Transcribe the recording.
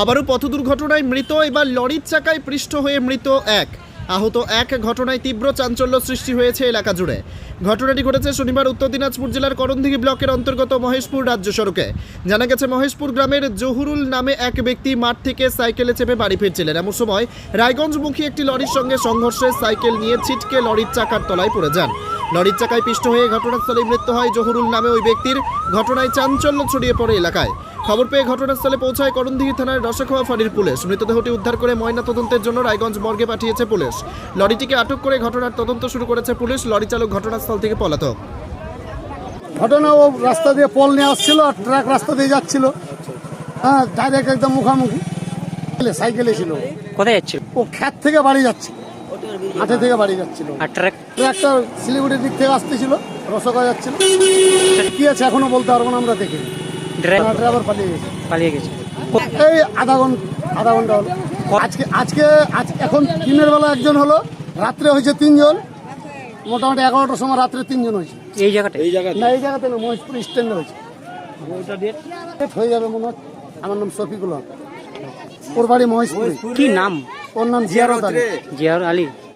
আবারও পথ দুর্ঘটনায় মৃত, এবার লরির চাকায় পৃষ্ঠ হয়ে মৃত এক। আহত এক ঘটনায় তীব্র চাঞ্চল্য সৃষ্টি হয়েছে এলাকা জুড়ে। ঘটনাটি ঘটেছে শনিবার উত্তর দিনাজপুর জেলার করণদিঘি ব্লকের অন্তর্গত মহেশপুর রাজ্য সড়কে। জানা গেছে, মহেশপুর গ্রামের জহুরুল নামে এক ব্যক্তি মাঠ থেকে সাইকেলে চেপে বাড়ি ফিরছিলেন। এমন সময় রায়গঞ্জমুখী একটি লরির সঙ্গে সংঘর্ষে সাইকেল নিয়ে ছিটকে লরির চাকার তলায় পড়ে যান। লরির চাকায় পিষ্ট হয়ে ঘটনাস্থলে মৃত্যু হয় জহুরুল নামে ওই ব্যক্তির। ঘটনায় চাঞ্চল্য ছড়িয়ে পড়ে এলাকায়। খবর পেয়ে ঘটনাস্থলে পৌঁছায় করণদিঘি থানার রসখোয়া ফাঁড়ির পুলিশ। মৃতদেহটি উদ্ধার করে ময়না তদন্তের জন্য রায়গঞ্জ মর্গে পাঠিয়েছে পুলিশ। লরিটিকে আটক করে ঘটনার তদন্ত শুরু করেছে পুলিশ। লরি চালক ঘটনাস্থল থেকে পলাতক। ঘটনা ও রাস্তা দিয়ে পল নিয়ে আসছিল আর ট্রাক রাস্তা দিয়ে যাচ্ছিল। হ্যাঁ ডাইরেক্ট একদম মুখামুখি। সাইকেলে ছিল ও। কোথায় যাচ্ছিল? ও খ্যাত থেকে বাড়ি যাচ্ছে হাটে থেকে বাড়ি যাচ্ছিল। আর ট্রাক? ট্রাকটা শিলিগুড়ির দিক থেকে আসতেছিল রসকা যাচ্ছিল। কি আছে এখনও বলতে পারব না আমরা দেখি ড্রাইভার ড্রাইভার পালিয়ে গেছে। পালিয়ে গেছে। এই আধা ঘণ্টা আধা ঘণ্টা হলো। আজকে আজকে আজ এখন দিনের বেলা একজন হলো রাত্রে হয়েছে তিনজন। মোটামুটি এগারোটার সময় রাত্রে তিনজন হয়েছে। এই জায়গাটা এই জায়গা না এই জায়গাতে না মহেশপুর স্ট্যান্ডে হয়েছে। হয়ে যাবে মনে হচ্ছে আমার নাম শফিকুল হক। ওর বাড়ি মহেশপুরে। কি নাম? ওর নাম জিয়ারত আলী। জিয়ার আলী?